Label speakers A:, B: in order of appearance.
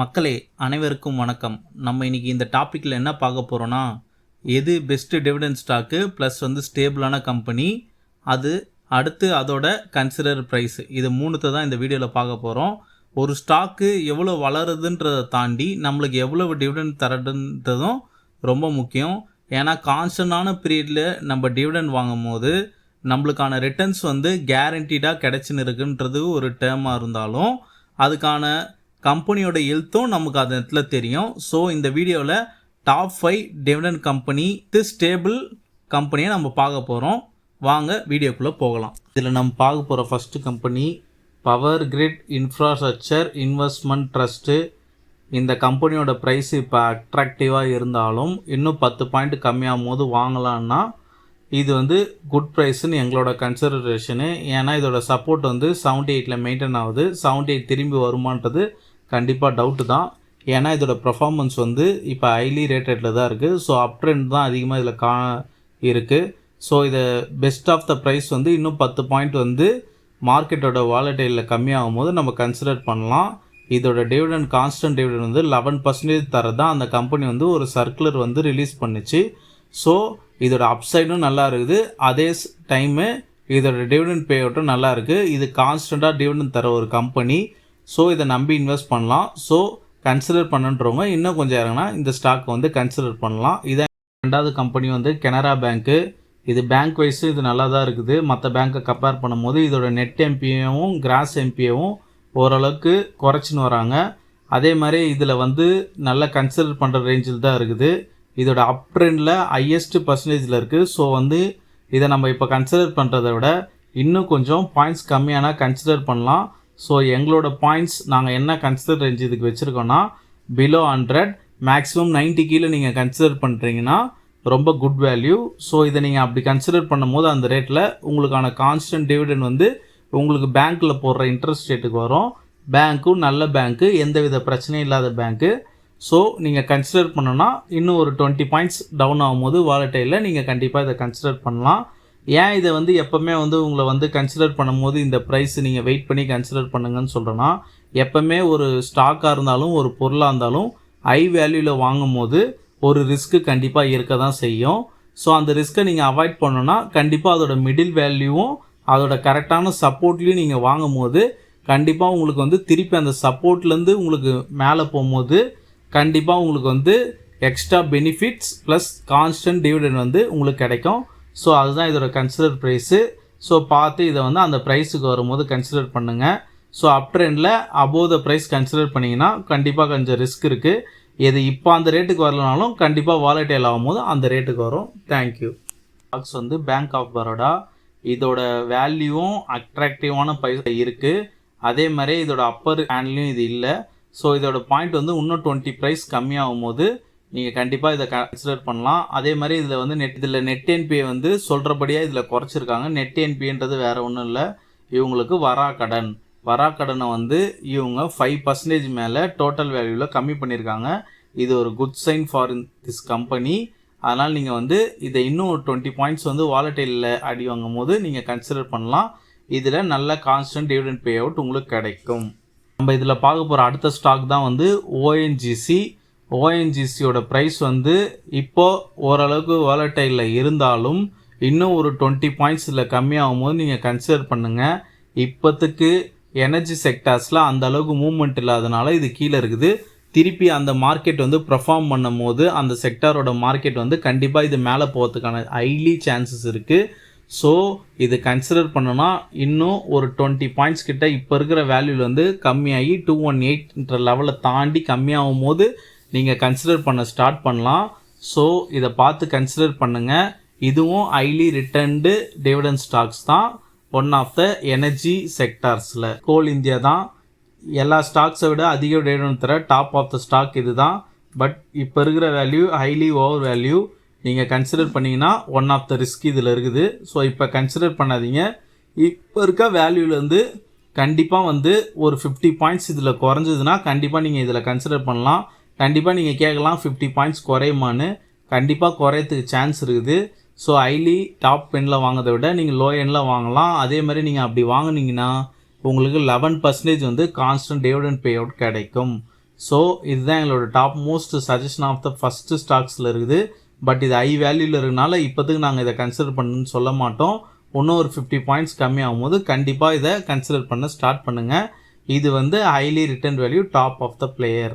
A: மக்களே அனைவருக்கும் வணக்கம். நம்ம இன்றைக்கி இந்த டாப்பிக்கில் என்ன பார்க்க போகிறோன்னா எது பெஸ்ட்டு டிவிடெண்ட் ஸ்டாக்கு ப்ளஸ் வந்து ஸ்டேபிளான கம்பெனி அது அடுத்து அதோட கன்சிடர் ப்ரைஸ் இது மூணுத்தை தான் இந்த வீடியோவில் பார்க்க போகிறோம் ஒரு ஸ்டாக்கு எவ்வளோ வளருதுன்றதை தாண்டி நம்மளுக்கு எவ்வளவு டிவிடெண்ட் தரதுன்றதும் ரொம்ப முக்கியம். ஏன்னா கான்ஸ்டன்டான பீரியடில் நம்ம டிவிடெண்ட் வாங்கும் போது நம்மளுக்கான ரிட்டர்ன்ஸ் வந்து கேரண்டீடாக கிடைச்சின்னு இருக்குன்றது ஒரு டேர்மாக இருந்தாலும் அதுக்கான கம்பெனியோட ஹெல்த்தும் நமக்கு அந்த இடத்துல தெரியும். ஸோ இந்த வீடியோவில் top five dividend company the stable கம்பெனியை நம்ம பார்க்க போகிறோம் வாங்க வீடியோக்குள்ளே போகலாம். இதில் நம்ம பார்க்க போகிற first company power grid infrastructure investment trust இந்த கம்பெனியோட ப்ரைஸ் இப்போ அட்ராக்டிவாக இருந்தாலும் இன்னும் பத்து பாயிண்ட் கம்மியாகும் போது வாங்கலான்னா இது வந்து குட் ப்ரைஸ்னு எங்களோட கன்சிடரேஷனு ஏன்னா இதோட சப்போர்ட் வந்து செவன்ட்டி எயிட்டில் மெயின்டைன் ஆகுது. செவன்ட்டி எயிட் திரும்பி வருமானது கண்டிப்பாக டவுட்டு தான். ஏன்னா இதோட பர்ஃபார்மன்ஸ் வந்து இப்போ ஹைலி ரேட்டடில் தான் இருக்குது ஸோ அப் ட்ரெண்ட் தான் அதிகமாக இதில் கா இருக்குது ஸோ இதை பெஸ்ட் ஆஃப் த ப்ரைஸ் வந்து இன்னும் பத்து பாயிண்ட் வந்து மார்க்கெட்டோட வாலட்டைலில் கம்மியாகும் போது நம்ம கன்சிடர் பண்ணலாம். இதோட டிவிடன் கான்ஸ்டன்ட் டிவிடன் வந்து லெவன் பர்சன்டேஜ் தரதான் அந்த கம்பெனி வந்து ஒரு சர்க்குலர் வந்து ரிலீஸ் பண்ணுச்சு. ஸோ இதோட அப்சைடும் நல்லா இருக்குது. அதே டைமு இதோட டிவிடன் பே அவுட்டும் நல்லா இருக்குது இது கான்ஸ்டண்ட்டாக டிவிடன் தர ஒரு கம்பெனி ஸோ இதை நம்பி இன்வெஸ்ட் பண்ணலாம். ஸோ கன்சிடர் பண்ணுன்றவங்க இன்னும் கொஞ்சம் இறங்கினா இந்த ஸ்டாக் வந்து கன்சிடர் பண்ணலாம். இதை ரெண்டாவது கம்பெனி வந்து கெனரா பேங்க்கு இது பேங்க் வைஸும் இது நல்லா தான் இருக்குது. மற்ற பேங்க்கை கம்பேர் பண்ணும்போது இதோட நெட் எம்பிஏவும் கிராஸ் எம்பிஏவும் ஓரளவுக்கு குறைச்சின்னு வராங்க. அதே மாதிரி இதில் வந்து நல்லா கன்சிடர் பண்ணுற ரேஞ்சில் தான் இருக்குது. இதோட அப் ட்ரெண்டில் ஹையஸ்ட் பர்சன்டேஜில் இருக்குது ஸோ வந்து இதை நம்ம இப்போ கன்சிடர் பண்ணுறத விட இன்னும் கொஞ்சம் பாயிண்ட்ஸ் கம்மியானா கன்சிடர் பண்ணலாம். ஸோ எங்களோட பாயிண்ட்ஸ் நாங்கள் என்ன கன்சிடர் ரேஞ்ச் இதுக்கு வச்சுருக்கோன்னா பிலோ ஹண்ட்ரட் மேக்ஸிமம் 90 கீழே நீங்கள் கன்சிடர் பண்ணுறீங்கன்னா ரொம்ப குட் வேல்யூ ஸோ இதை நீங்கள் அப்படி கன்சிடர் பண்ணும்போது அந்த ரேட்டில் உங்களுக்கான கான்ஸ்டன்ட் டிவிடெண்ட் வந்து உங்களுக்கு பேங்க்கில் போடுற இன்ட்ரெஸ்ட் ரேட்டுக்கு வரும். பேங்க்கும் நல்ல பேங்க்கு எந்தவித பிரச்சனையும் இல்லாத பேங்க்கு ஸோ நீங்கள் கன்சிடர் பண்ணோன்னா இன்னும் ஒரு டுவெண்ட்டி பாயிண்ட்ஸ் டவுன் ஆகும்போது வாலட்டையில் நீங்கள் கண்டிப்பாக இதை கன்சிடர் பண்ணலாம். ஏன் இதை வந்து எப்போவுமே வந்து உங்களை வந்து கன்சிடர் பண்ணும்போது இந்த ப்ரைஸ் நீங்கள் வெயிட் பண்ணி கன்சிடர் பண்ணுங்கன்னு சொல்கிறேன்னா எப்போவுமே ஒரு ஸ்டாக்காக இருந்தாலும் ஒரு பொருளாக இருந்தாலும் ஹை வேல்யூவில் வாங்கும் போது ஒரு ரிஸ்க்கு கண்டிப்பாக இருக்க தான் செய்யும். ஸோ அந்த ரிஸ்க்கை நீங்கள் அவாய்ட் பண்ணணும்னா கண்டிப்பாக அதோட மிடில் வேல்யூவும் அதோட கரெக்டான சப்போர்ட்லேயும் நீங்கள் வாங்கும் போது கண்டிப்பாக உங்களுக்கு வந்து திருப்பி அந்த சப்போர்ட்லேருந்து உங்களுக்கு மேலே போகும்போது கண்டிப்பாக உங்களுக்கு வந்து extra benefits plus constant dividend வந்து உங்களுக்கு கிடைக்கும். ஸோ அதுதான் இதோட கன்சிடர் ப்ரைஸு ஸோ பார்த்து இதை வந்து அந்த ப்ரைஸுக்கு வரும்போது கன்சிடர் பண்ணுங்கள் ஸோ அப் ட்ரெண்டில் அபோவ் த ப்ரைஸ் கன்சிடர் பண்ணிங்கன்னா கண்டிப்பாக கொஞ்சம் ரிஸ்க் இருக்குது இது இப்போ அந்த ரேட்டுக்கு வரலனாலும் கண்டிப்பாக வாலட்டைல் ஆகும்போது அந்த ரேட்டுக்கு வரும். தேங்க்யூ ஸ்டாக்ஸ் வந்து பேங்க் ஆஃப் பரோடா இதோட வேல்யூவும் அட்ராக்டிவான பைசா இருக்குது அதே மாதிரி இதோட அப்பர் ஹேண்ட்லையும் இது இல்லை. ஸோ இதோட பாயிண்ட் வந்து இன்னும் டுவெண்ட்டி ப்ரைஸ் கம்மியாகும் போது நீங்கள் கண்டிப்பாக இதை கன்சிடர் பண்ணலாம். அதே மாதிரி இதில் வந்து நெட் இதில் நெட் என்பிஏ வந்து சொல்கிறபடியாக இதில் குறைச்சிருக்காங்க. நெட் என்பின்றது வேறு ஒன்றும் இல்லை. இவங்களுக்கு வரா கடன். வரா கடனை வந்து இவங்க ஃபைவ் பர்சன்டேஜ் மேலே டோட்டல் வேல்யூவில் கம்மி பண்ணியிருக்காங்க இது ஒரு good sign for this company அதனால் நீங்கள் வந்து இதை இன்னும் ஒரு டுவெண்ட்டி பாயிண்ட்ஸ் வந்து வாலட்டைலில் அடி வாங்கும் போது நீங்கள் கன்சிடர் பண்ணலாம். இதில் நல்ல கான்ஸ்டன்ட் டிவிடெண்ட் பே அவுட் உங்களுக்கு கிடைக்கும். நம்ம இதில் பார்க்க போகிற அடுத்த ஸ்டாக் தான் வந்து ஓஎன்ஜிசி ஓஎன்ஜிசியோட ப்ரைஸ் வந்து இப்போது ஓரளவுக்கு வாலட்டைலில் இருந்தாலும் இன்னும் ஒரு டுவெண்ட்டி பாயிண்ட்ஸ் இதில் கம்மியாகும் போது நீங்கள் கன்சிடர் பண்ணுங்கள் இப்போத்துக்கு எனர்ஜி செக்டார்ஸில் அந்த அளவுக்கு மூவ்மெண்ட் இல்லாதனால இது கீழே இருக்குது. திருப்பி அந்த மார்க்கெட் வந்து பெர்ஃபார்ம் பண்ணும் போது அந்த செக்டாரோட மார்க்கெட் வந்து கண்டிப்பாக இது மேலே போகிறதுக்கான ஹைலி சான்சஸ் இருக்குது ஸோ இது கன்சிடர் பண்ணோன்னா இன்னும் ஒரு டுவெண்ட்டி பாயிண்ட்ஸ் கிட்ட இப்போ இருக்கிற வேல்யூவில் வந்து கம்மியாகி டூ ஒன் எயிட்ன்ற லெவலை தாண்டி கம்மியாகும் போது நீங்கள் கன்சிடர் பண்ண ஸ்டார்ட் பண்ணலாம். ஸோ இதை பார்த்து கன்சிடர் பண்ணுங்கள் இதுவும் ஹைலி ரிட்டர்ன்டு டிவிடன் ஸ்டாக்ஸ் தான். ஒன் ஆஃப் த எனர்ஜி செக்டார்ஸில் கோல் இந்தியா தான். எல்லா ஸ்டாக்ஸை விட அதிக டிவிடன் தர டாப் ஆஃப் த ஸ்டாக் இது தான். பட் இப்போ இருக்கிற வேல்யூ ஹைலி ஓவர் வேல்யூ நீங்கள் கன்சிடர் பண்ணிங்கன்னா ஒன் ஆஃப் த ரிஸ்க் இதில் இருக்குது. ஸோ இப்போ கன்சிடர் பண்ணாதீங்க. இப்போ இருக்க வேல்யூலேருந்து கண்டிப்பாக வந்து ஒரு ஃபிஃப்டி பாயிண்ட்ஸ் இதில் குறைஞ்சதுன்னா கண்டிப்பாக நீங்கள் இதில் கன்சிடர் பண்ணலாம். கண்டிப்பாக நீங்கள் கேட்கலாம். ஃபிஃப்டி பாயிண்ட்ஸ் குறையுமான்னு. கண்டிப்பாக குறையத்துக்கு சான்ஸ் இருக்குது. ஸோ ஹைலி டாப் பெனில் வாங்குறதை விட நீங்கள் லோ எண்ணில் வாங்கலாம். அதே மாதிரி நீங்கள் அப்படி வாங்கினீங்கன்னா உங்களுக்கு லெவன் பர்சன்டேஜ் வந்து கான்ஸ்டன்ட் டிவிடெண்ட் பே அவுட் கிடைக்கும். ஸோ இதுதான் எங்களோட top most suggestion of the first ஸ்டாக்ஸில் இருக்குது. பட் இது ஹை வேல்யூவில் இருக்கனால இப்போதுக்கு நாங்கள் இதை கன்சிடர் பண்ணுன்னு சொல்ல மாட்டோம். இன்னும் ஒரு ஃபிஃப்டி பாயிண்ட்ஸ் கம்மி ஆகும்போது கண்டிப்பாக இதை கன்சிடர் பண்ண ஸ்டார்ட் பண்ணுங்கள் இது வந்து highly return value top of the player